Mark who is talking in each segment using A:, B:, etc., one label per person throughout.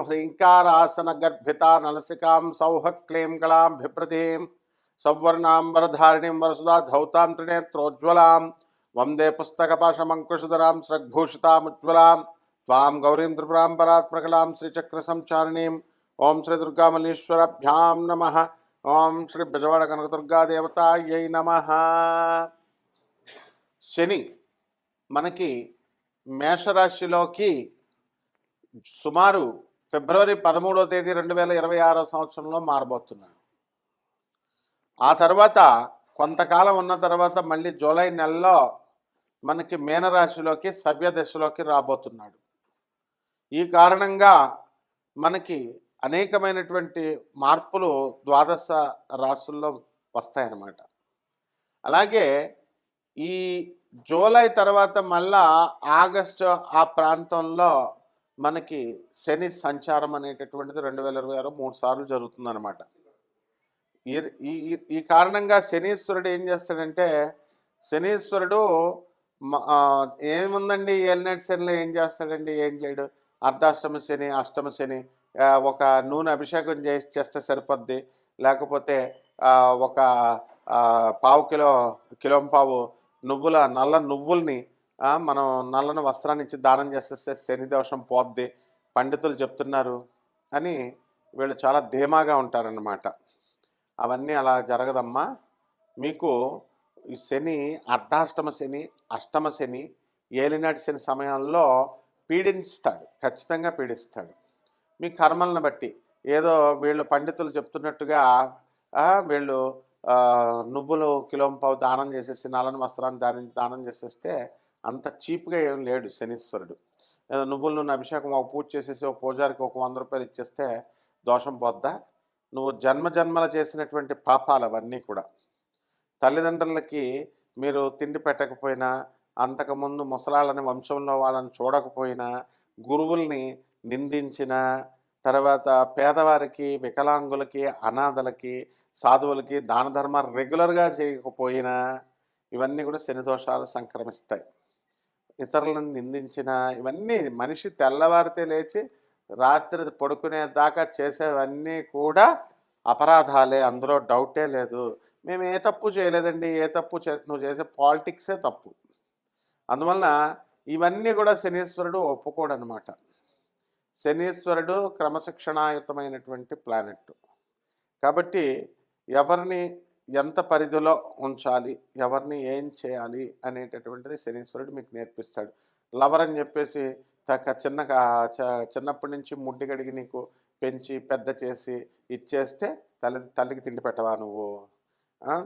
A: హ్రీంకారాసన గర్భిత నలసికాం సౌహ క్లీం కళాం బిభ్రతీం సౌవర్ణాంబరధారిణీం వరసుదా ధౌతాం త్రినేత్రోజ్వలాం వందే పుస్తకపాశమంకుశధరాం స్రగ్భూషితాముజ్వలాం త్వాం గౌరీం త్రిపురాం పరాత్మకలాం శ్రీచక్ర సంచారిణీం ఓం శ్రీ దుర్గామల్లీశ్వరభ్యాం నమ ఓం శ్రీ బెజవాడ కనకదుర్గాదేవతాయై నమ శని మనకి మేషరాశిలోకి సుమారు ఫిబ్రవరి పదమూడవ తేదీ రెండు వేల ఇరవై ఆరో సంవత్సరంలో మారబోతున్నాడు. ఆ తర్వాత కొంతకాలం ఉన్న తర్వాత మళ్ళీ జూలై నెలలో మనకి మీనరాశిలోకి సవ్య దశలోకి రాబోతున్నాడు. ఈ కారణంగా మనకి అనేకమైనటువంటి మార్పులు ద్వాదశ రాశుల్లో వస్తాయన్నమాట. అలాగే ఈ జూలై తర్వాత మళ్ళా ఆగస్టు ఆ ప్రాంతంలో మనకి శని సంచారం అనేటటువంటిది రెండు వేల ఇరవై ఆరు మూడు సార్లు జరుగుతుందన్నమాట. ఈ ఈ ఈ కారణంగా శనీశ్వరుడు ఏం చేస్తాడంటే శనీశ్వరుడు ఏముందండి ఏలినటి శనిలో ఏం చేస్తాడండి? ఏం చేయడు? అర్ధాష్టమ శని అష్టమ శని ఒక నూనె అభిషేకం చేస్తే సరిపోద్ది. లేకపోతే ఒక పావు కిలో కిలో పావు నువ్వుల నల్ల నువ్వుల్ని మనం నల్లని వస్త్రాన్ని ఇచ్చి దానం చేసేస్తే శని దోషం పోద్ది పండితులు చెప్తున్నారు అని వీళ్ళు చాలా ధీమాగా ఉంటారన్నమాట. అవన్నీ అలా జరగదమ్మా. మీకు ఈ శని అర్ధాష్టమ శని అష్టమ శని ఏలినాటి శని సమయంలో పీడిస్తాడు ఖచ్చితంగా పీడిస్తాడు. మీ కర్మలను బట్టి ఏదో వీళ్ళు పండితులు చెప్తున్నట్టుగా వీళ్ళు నువ్వులు కిలోంపావు దానం చేసేసి నల్లని వస్త్రాన్ని దాని దానం చేసేస్తే అంత చీప్గా ఏం లేడు శనీశ్వరుడు. ఏదో నువ్వులు నూనె అభిషేకం ఒక పూజ చేసేసి ఒక పూజారికి ఒక వంద రూపాయలు ఇచ్చేస్తే దోషం పోద్దా? నువ్వు జన్మ జన్మల చేసినటువంటి పాపాలు అవన్నీ కూడా. తల్లిదండ్రులకి మీరు తిండి పెట్టకపోయినా అంతకుముందు ముసలాళ్ళని వంశంలో వాళ్ళని చూడకపోయినా గురువుల్ని నిందించిన తర్వాత పేదవారికి వికలాంగులకి అనాథలకి సాధువులకి దాన ధర్మాలు రెగ్యులర్గా చేయకపోయినా ఇవన్నీ కూడా శని దోషాలు సంక్రమిస్తాయి. ఇతరులను నిందించిన ఇవన్నీ మనిషి తెల్లవారితే లేచి రాత్రి పడుకునే దాకా చేసేవన్నీ కూడా అపరాధాలే. అందులో డౌటే లేదు. మేము ఏ తప్పు చేయలేదండి ఏ తప్పు నువ్వు చేసే పాలిటిక్సే తప్పు. అందువలన ఇవన్నీ కూడా శనీశ్వరుడు ఒప్పుకోడు అనమాట శనీశ్వరుడు క్రమశిక్షణాయుతమైనటువంటి ప్లానెట్ కాబట్టి ఎవరిని ఎంత పరిధిలో ఉంచాలి ఎవరిని ఏం చేయాలి అనేటటువంటిది శనీశ్వరుడు మీకు నేర్పిస్తాడు. లవర్ అని చెప్పేసి తక్క చిన్న చిన్నప్పటి నుంచి ముడ్డి గడిగి నీకు పెంచి పెద్ద చేసి ఇచ్చేస్తే తల్లి తల్లికి తిండి పెట్టవా నువ్వు?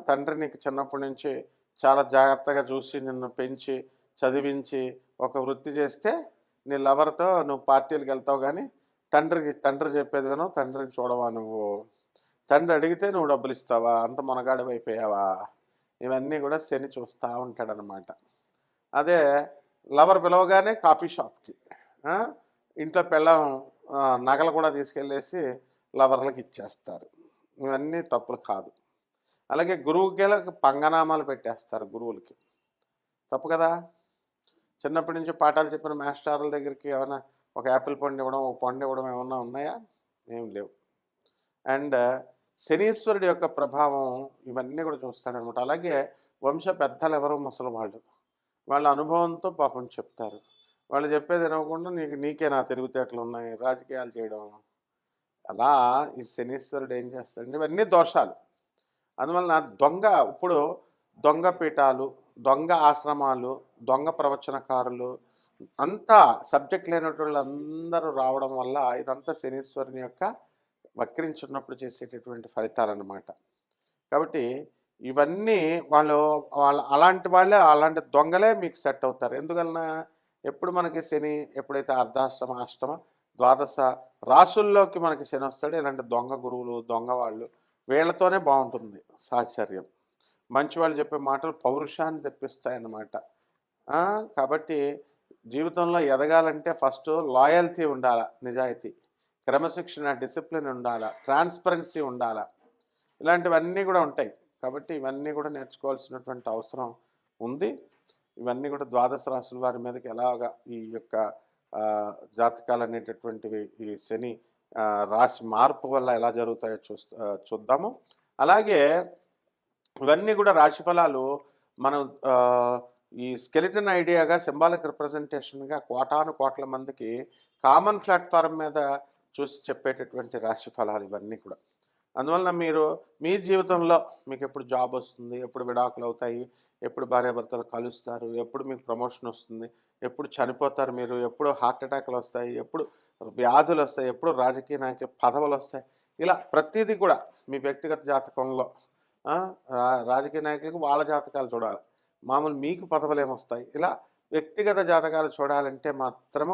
A: తండ్రి నీకు చిన్నప్పటి నుంచి చాలా జాగ్రత్తగా చూసి నిన్ను పెంచి చదివించి ఒక వృత్తి చేస్తే నీ లవర్తో నువ్వు పార్టీలకు వెళ్తావు కానీ తండ్రికి తండ్రి చెప్పేది వినవు తండ్రిని చూడవా నువ్వు? తండ్రి అడిగితే నువ్వు డబ్బులు ఇస్తావా అంత మునగాడు అయిపోయావా ఇవన్నీ కూడా శని చూస్తూ ఉంటాడనమాట. అదే లవర్ పిలవగానే కాఫీ షాప్కి ఇంట్లో పిల్లం నగలు కూడా తీసుకెళ్ళేసి లవర్లకు ఇచ్చేస్తారు. ఇవన్నీ తప్పులు కాదు. అలాగే గురువుకి పంగనామాలు పెట్టేస్తారు గురువులకి. తప్పు కదా? చిన్నప్పటి నుంచి పాఠాలు చెప్పిన మాస్టర్ల దగ్గరికి ఏమైనా ఒక యాపిల్ పండు ఇవ్వడం ఒక పండు ఇవ్వడం ఏమన్నా ఉన్నాయా? ఏం లేవు. అండ్ శనీశ్వరుడి యొక్క ప్రభావం ఇవన్నీ కూడా చూస్తాడనమాట అలాగే వంశ పెద్దలు ఎవరు ముసలి వాళ్ళు. వాళ్ళ అనుభవంతో పాపం చెప్తారు. వాళ్ళు చెప్పేది వినకుండా నీకు నీకే నా తెలివితేటలు ఉన్నాయి రాజకీయాలు చేయడం. అలా ఈ శనీశ్వరుడు ఏం చేస్తాడంటే ఇవన్నీ దోషాలు. అందువలన దొంగ ఇప్పుడు దొంగ పీఠాలు దొంగ ఆశ్రమాలు దొంగ ప్రవచనకారులు అంతా సబ్జెక్ట్ లేనటువంటి అందరూ రావడం వల్ల ఇదంతా శనీశ్వరుని యొక్క వక్రించున్నప్పుడు చేసేటటువంటి ఫలితాలన్నమాట. కాబట్టి ఇవన్నీ వాళ్ళు వాళ్ళ అలాంటి వాళ్ళే అలాంటి దొంగలే మీకు సెట్ అవుతారు. ఎందువలన ఎప్పుడు మనకి శని ఎప్పుడైతే అర్ధాష్టమ అష్టమ ద్వాదశ రాసుల్లోకి మనకి శని వస్తాడు ఇలాంటి దొంగ గురువులు దొంగ వాళ్ళు వీళ్ళతోనే బాగుంటుంది సాహచర్యం మంచి వాళ్ళు చెప్పే మాటలు పౌరుషాన్ని తెప్పిస్తాయన్నమాట. కాబట్టి జీవితంలో ఎదగాలంటే ఫస్ట్ లాయల్టీ ఉండాలి నిజాయితీ. క్రమశిక్షణ డిసిప్లిన్ ఉండాలా? ట్రాన్స్పరెన్సీ ఉండాలా? ఇలాంటివన్నీ కూడా ఉంటాయి. కాబట్టి ఇవన్నీ కూడా నేర్చుకోవాల్సినటువంటి అవసరం ఉంది. ఇవన్నీ కూడా ద్వాదశ రాసుల వారి మీదకి ఎలాగా ఈ యొక్క జాతకాలు అనేటటువంటివి ఈ శని రాశి మార్పు వల్ల ఎలా జరుగుతాయో చూస్తా చూద్దాము. అలాగే ఇవన్నీ కూడా రాశి ఫలాలు మనం ఈ స్కెలిటన్ ఐడియాగా సింబాలిక్ రిప్రజెంటేషన్గా కోటాను కోట్ల మందికి కామన్ ప్లాట్ఫారం మీద చూసి చెప్పేటటువంటి రాశి ఫలాలు ఇవన్నీ కూడా. అందువలన మీరు మీ జీవితంలో మీకు ఎప్పుడు జాబ్ వస్తుంది ఎప్పుడు విడాకులు అవుతాయి ఎప్పుడు భార్యాభర్తలు కలుస్తారు ఎప్పుడు మీకు ప్రమోషన్ వస్తుంది ఎప్పుడు చనిపోతారు మీరు ఎప్పుడు హార్ట్ అటాక్లు వస్తాయి ఎప్పుడు వ్యాధులు వస్తాయి ఎప్పుడు రాజకీయ నాయకులు పదవులు వస్తాయి. ఇలా ప్రతిదీ కూడా మీ వ్యక్తిగత జాతకంలో రా- రాజకీయ నాయకులకు వాళ్ళ జాతకాలు చూడాలి. మామూలు మీకు పదవులు ఏమొస్తాయి ఇలా వ్యక్తిగత జాతకాలు చూడాలంటే మాత్రము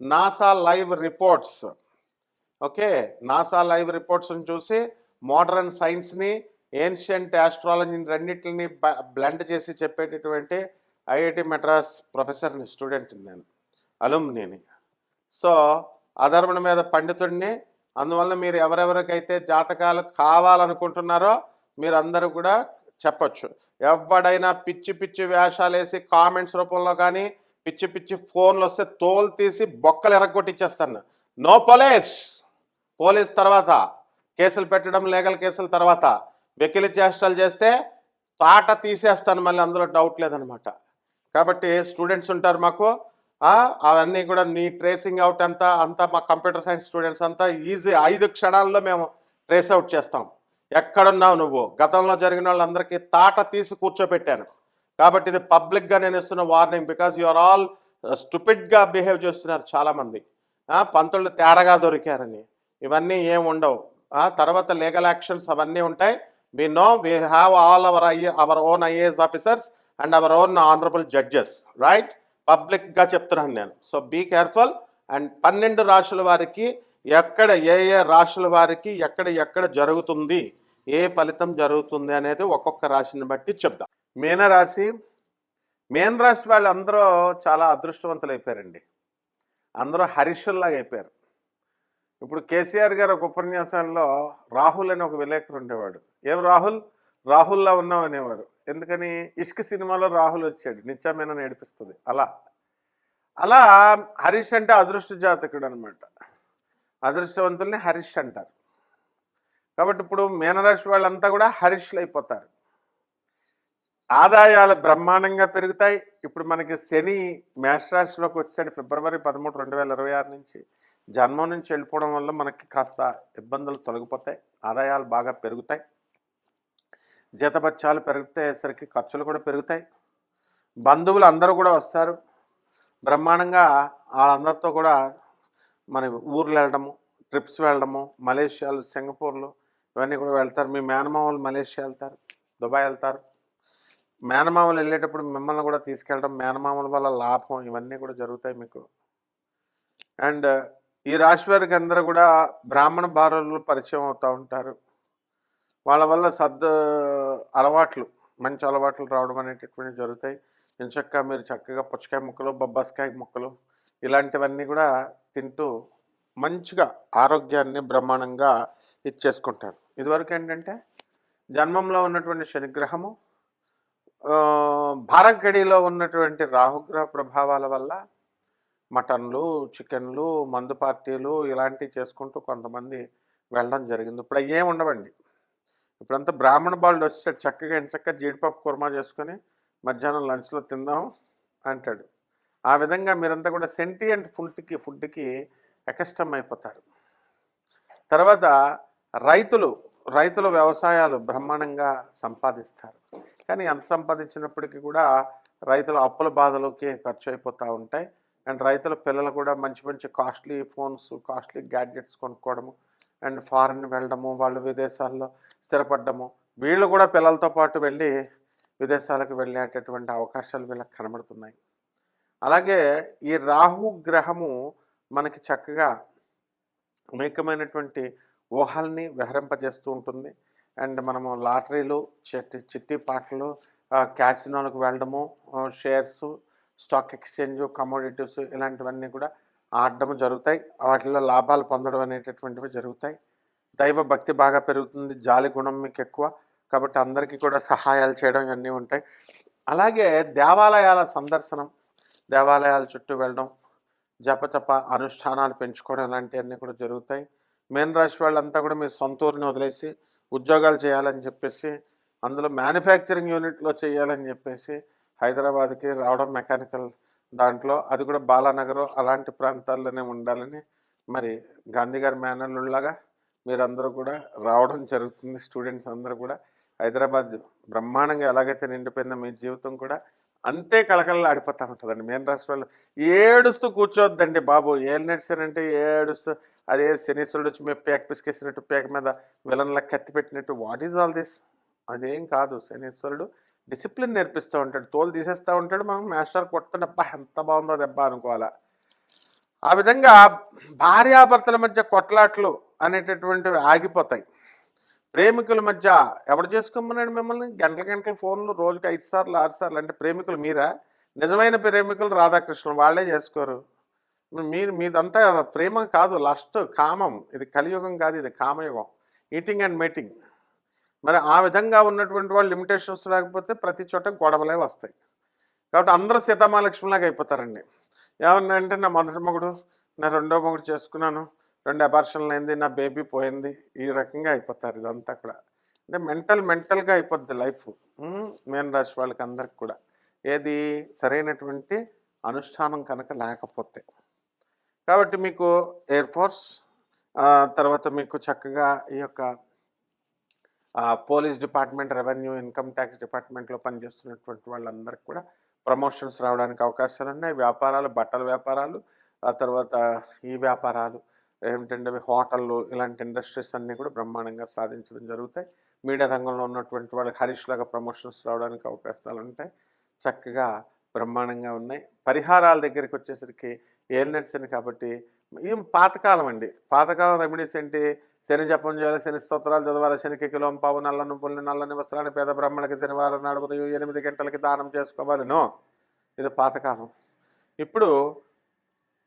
A: NASA live reports. Okay NASA live రిపోర్ట్స్ని చూసి మోడర్న్ సైన్స్ని ఏన్షియంట్ ఆస్ట్రాలజీని రెండింటిని బ్లెండ్ చేసి చెప్పేటటువంటి ఐఐటి మెడ్రాస్ ప్రొఫెసర్ని స్టూడెంట్ నేను అలుమ్నీని సో అధర్మణ మీద పండితుడిని అందువల్ల మీరు ఎవరెవరికైతే జాతకాలు కావాలనుకుంటున్నారో మీరు అందరూ కూడా చెప్పచ్చు. ఎవడైనా పిచ్చి పిచ్చి వేషాలు వేసి కామెంట్స్ రూపంలో కానీ పిచ్చి పిచ్చి ఫోన్లు వస్తే తోలు తీసి బొక్కలు ఎరగొట్టిచ్చేస్తాను నో పోలీస్! పోలీస్ తర్వాత కేసులు పెట్టడం లీగల్ కేసుల తర్వాత వెకిలి చేష్టలు చేస్తే తాట తీసేస్తాను మళ్ళీ అందులో డౌట్ లేదనమాట. కాబట్టి స్టూడెంట్స్ ఉంటారు మాకు. అవన్నీ కూడా నీ ట్రేసింగ్ అవుట్ అంతా అంతా మా కంప్యూటర్ సైన్స్ స్టూడెంట్స్ అంతా ఈజీ ఐదు క్షణాల్లో మేము ట్రేస్ అవుట్ చేస్తాం. ఎక్కడున్నావు నువ్వు? గతంలో జరిగిన వాళ్ళందరికీ తాట తీసి కూర్చోపెట్టాను. కాబట్టి ఇది పబ్లిక్గా నేను ఇస్తున్న warning because you are all స్టూపిడ్గా behave చేస్తున్నారు చాలామంది. పంతులు తేడాగా దొరికారని. ఇవన్నీ ఏం ఉండవు. తర్వాత లీగల్ యాక్షన్స్ అవన్నీ ఉంటాయి. We know we have all our I our own IAS officers and our own honourable judges right పబ్లిక్గా చెప్తున్నాను నేను. సో బీ కేర్ఫుల్ అండ్ పన్నెండు రాశుల వారికి ఎక్కడ ఏ ఏ రాశుల వారికి ఎక్కడ ఎక్కడ జరుగుతుంది ఏ ఫలితం జరుగుతుంది అనేది ఒక్కొక్క రాశిని బట్టి చెప్దాం. మీనరాశి మీన రాశి వాళ్ళు అందరూ చాలా అదృష్టవంతులు అయిపోయారండి అందరూ హరీషుల్లాగా అయిపోయారు ఇప్పుడు కేసీఆర్ గారు ఒక ఉపన్యాసంలో రాహుల్ అని ఒక విలేకరు ఉండేవాడు. ఏం రాహుల్? రాహుల్లా ఉన్నాం అనేవారు. ఎందుకని? ఇష్క్ సినిమాలో రాహుల్ వచ్చాడు. నిత్యమైన నేర్పిస్తుంది. అలా. అలా హరీష్ అంటే అదృష్ట జాతకుడు అనమాట అదృష్టవంతుల్ని హరీష్ అంటారు. కాబట్టి ఇప్పుడు మీనరాశి వాళ్ళంతా కూడా హరీష్లు అయిపోతారు ఆదాయాలు బ్రహ్మాండంగా పెరుగుతాయి. ఇప్పుడు మనకి శని మేషరాశిలోకి వచ్చాడు ఫిబ్రవరి పదమూడు రెండు వేల ఇరవై ఆరు నుంచి జన్మం నుంచి వెళ్ళిపోవడం వల్ల మనకి కాస్త ఇబ్బందులు తొలగిపోతాయి. ఆదాయాలు బాగా పెరుగుతాయి. జీతభత్యాలు పెరిగితేసరికి ఖర్చులు కూడా పెరుగుతాయి. బంధువులు అందరూ కూడా వస్తారు. బ్రహ్మాండంగా వాళ్ళందరితో కూడా మన ఊర్లు వెళ్ళడము ట్రిప్స్ వెళ్ళడము మలేషియాలు సింగపూర్లు ఇవన్నీ కూడా వెళ్తారు. మీ మేనమామలు మలేషియా వెళ్తారు దుబాయ్ వెళ్తారు. మేనమామలు వెళ్ళేటప్పుడు మిమ్మల్ని కూడా తీసుకెళ్ళడం మేనమామల వల్ల లాభం ఇవన్నీ కూడా జరుగుతాయి మీకు. అండ్ ఈ రాశి వారికి అందరూ కూడా బ్రాహ్మణ భార్యలు పరిచయం అవుతూ ఉంటారు. వాళ్ళ వల్ల సద్ అలవాట్లు మంచి అలవాట్లు రావడం అనేటటువంటివి జరుగుతాయి. ఎంచక్క మీరు చక్కగా పుచ్చకాయ ముక్కలు బొబ్బాస్కాయ ముక్కలు ఇలాంటివన్నీ కూడా తింటూ మంచిగా ఆరోగ్యాన్ని బ్రహ్మాండంగా ఇచ్చేసుకుంటారు. ఇదివరకు ఏంటంటే జన్మంలో ఉన్నటువంటి శనిగ్రహము భారంకడిలో ఉన్నటువంటి రాహుగ్రహ ప్రభావాల వల్ల మటన్లు చికెన్లు మందు పార్టీలు ఇలాంటివి చేసుకుంటూ కొంతమంది వెళ్ళడం జరిగింది. ఇప్పుడు అవి ఏమి ఉండవండి. ఇప్పుడంతా బ్రాహ్మణ బాలుడు వచ్చేసాడు. చక్కగా ఎంచక్క జీడిపప్పు కుర్మా చేసుకొని మధ్యాహ్నం లంచ్లో తిందాం అంటాడు. ఆ విధంగా మీరంతా కూడా సెంటియంట్ ఫుడ్కి ఫుడ్కి ఎకష్టం అయిపోతారు. తర్వాత రైతులు రైతుల వ్యవసాయాలు బ్రహ్మాండంగా సంపాదిస్తారు. కానీ ఎంత సంపాదించినప్పటికీ కూడా రైతుల అప్పుల బాధలోకి ఖర్చు అయిపోతూ ఉంటాయి. అండ్ రైతుల పిల్లలు కూడా మంచి మంచి కాస్ట్లీ ఫోన్స్ కాస్ట్లీ గ్యాడ్జెట్స్ కొనుక్కోవడము అండ్ ఫారెన్ వెళ్ళడము వాళ్ళు విదేశాల్లో స్థిరపడ్డము వీళ్ళు కూడా పిల్లలతో పాటు వెళ్ళి విదేశాలకు వెళ్ళేటటువంటి అవకాశాలు వీళ్ళకి కనబడుతున్నాయి. అలాగే ఈ రాహు గ్రహము మనకి చక్కగా అనేకమైనటువంటి ఊహల్ని విహరింపజేస్తూ ఉంటుంది. అండ్ మనము లాటరీలు చిట్టి చిట్టి పాటలు క్యాసినోలకు వెళ్ళడము షేర్స్ స్టాక్ ఎక్స్చేంజ్ కమోడిటీస్ ఇలాంటివన్నీ కూడా ఆడడం జరుగుతాయి. వాటిలో లాభాలు పొందడం అనేటటువంటివి జరుగుతాయి. దైవ భక్తి బాగా పెరుగుతుంది. జాలి గుణం మీకు ఎక్కువ. కాబట్టి అందరికీ కూడా సహాయాలు చేయడం ఇవన్నీ ఉంటాయి. అలాగే దేవాలయాల సందర్శనం దేవాలయాల చుట్టూ వెళ్ళడం జపతప అనుష్ఠానాలు పెంచుకోవడం ఇలాంటివన్నీ కూడా జరుగుతాయి. మేన్ రాశి వాళ్ళంతా కూడా మీ సొంత ఊరిని వదిలేసి ఉద్యోగాలు చేయాలని చెప్పేసి అందులో మ్యానుఫ్యాక్చరింగ్ యూనిట్లో చేయాలని చెప్పేసి హైదరాబాద్కి రావడం మెకానికల్ దాంట్లో. అది కూడా బాలానగర్ అలాంటి ప్రాంతాల్లోనే ఉండాలని మరి గాంధీ గారి మేనల్లులాగా మీరందరూ కూడా రావడం జరుగుతుంది. స్టూడెంట్స్ అందరూ కూడా హైదరాబాద్ బ్రహ్మాండంగా ఎలాగైతే నిండిపోయిందో మీ జీవితం కూడా అంతే కలకలలా ఆడిపోతూ ఉంటుందండి. మెయిన్ రాష్ట్ర వాళ్ళు ఏడుస్తూ కూర్చోవద్దండి బాబు. ఏం నడిచారంటే ఏడుస్తూ అదే శనీశ్వరుడు వచ్చి మేము పేక పిసికేసినట్టు పేక మీద విలన్ల కత్తి పెట్టినట్టు వాట్ ఈజ్ ఆల్ దిస్ అదేం కాదు. శనీశ్వరుడు డిసిప్లిన్ నేర్పిస్తూ ఉంటాడు. తోలు తీసేస్తూ ఉంటాడు. మనం మాస్టర్ కొడుతుంటే అబ్బా ఎంత బాగుందో దెబ్బ అనుకోవాలా. ఆ విధంగా భార్యాభర్తల మధ్య కొట్లాట్లు అనేటటువంటివి ఆగిపోతాయి. ప్రేమికుల మధ్య ఎవడు చేసుకోమన్నాడు మిమ్మల్ని? గంటల గంటల ఫోన్లు రోజుకి ఐదు సార్లు ఆరు సార్లు. అంటే ప్రేమికులు మీరా? నిజమైన ప్రేమికులు రాధాకృష్ణ వాళ్ళే చేసుకోరు. మీరు మీదంతా ప్రేమ కాదు లస్ట్ కామం. ఇది కలియుగం కాదు ఇది కామయుగం. ఈటింగ్ అండ్ మీటింగ్ మరి ఆ విధంగా ఉన్నటువంటి వాళ్ళు లిమిటేషన్స్ లేకపోతే ప్రతి చోట గొడవలే వస్తాయి. కాబట్టి అందరూ సీతామహాలక్ష్మిలాగా అయిపోతారండి. ఏమన్నా అంటే నా మొదటి మొగుడు నా రెండో మొగుడు చేసుకున్నాను రెండు అబార్షన్లు అయింది నా బేబీ పోయింది. ఈ రకంగా అయిపోతారు ఇదంతా కూడా. అంటే మెంటల్ మెంటల్గా అయిపోద్ది లైఫ్. మేన్ రాశి వాళ్ళకి అందరికి కూడా. ఏది సరైనటువంటి అనుష్ఠానం కనుక లేకపోతే. కాబట్టి మీకు ఎయిర్ ఫోర్స్ తర్వాత మీకు చక్కగా ఈ యొక్క police department revenue income tax డిపార్ట్మెంట్లో పనిచేస్తున్నటువంటి వాళ్ళందరికీ కూడా ప్రమోషన్స్ రావడానికి అవకాశాలు ఉన్నాయి. వ్యాపారాలు బట్టల వ్యాపారాలు ఆ తర్వాత ఈ వ్యాపారాలు ఏమిటంటే హోటళ్ళు ఇలాంటి ఇండస్ట్రీస్ అన్నీ కూడా బ్రహ్మాండంగా సాధించడం జరుగుతాయి. మీడియా రంగంలో ఉన్నటువంటి వాళ్ళకి హరీష్ లాగా ప్రమోషన్స్ రావడానికి అవకాశాలు ఉంటాయి. చక్కగా బ్రహ్మాండంగా ఉన్నాయి. పరిహారాల దగ్గరికి వచ్చేసరికి ఏలినట్స్ అని కాబట్టి ఏం పాతకాలం అండి. పాతకాలం రెమెడీస్ ఏంటి? శని జపం చేయాలి శని స్తోత్రాలు చదవాలి శనికి కిలోం పావు నల్ల నువ్వుల్ని నల్లని వస్త్రాన్ని పేద బ్రహ్మణకి శనివారం నాడు ఉదయం ఎనిమిది గంటలకి దానం చేసుకోవాలి. నో ఇది పాతకాలం. ఇప్పుడు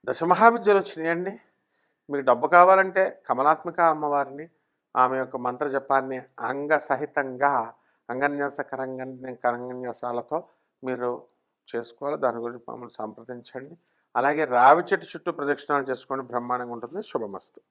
A: దశమహావిద్యలు వచ్చినాయండి. మీకు డబ్బు కావాలంటే కమలాత్మిక అమ్మవారిని ఆమె యొక్క మంత్ర జపాన్ని అంగ సహితంగా అంగన్యాస కరంగ కరంగన్యాసాలతో మీరు చేసుకోవాలి? దాని గురించి మమ్మల్ని సంప్రదించండి. అలాగే రావి చెట్టు చుట్టూ ప్రదక్షిణాలు చేసుకోండి. బ్రహ్మాండంగా ఉంటుంది. శుభమస్తు.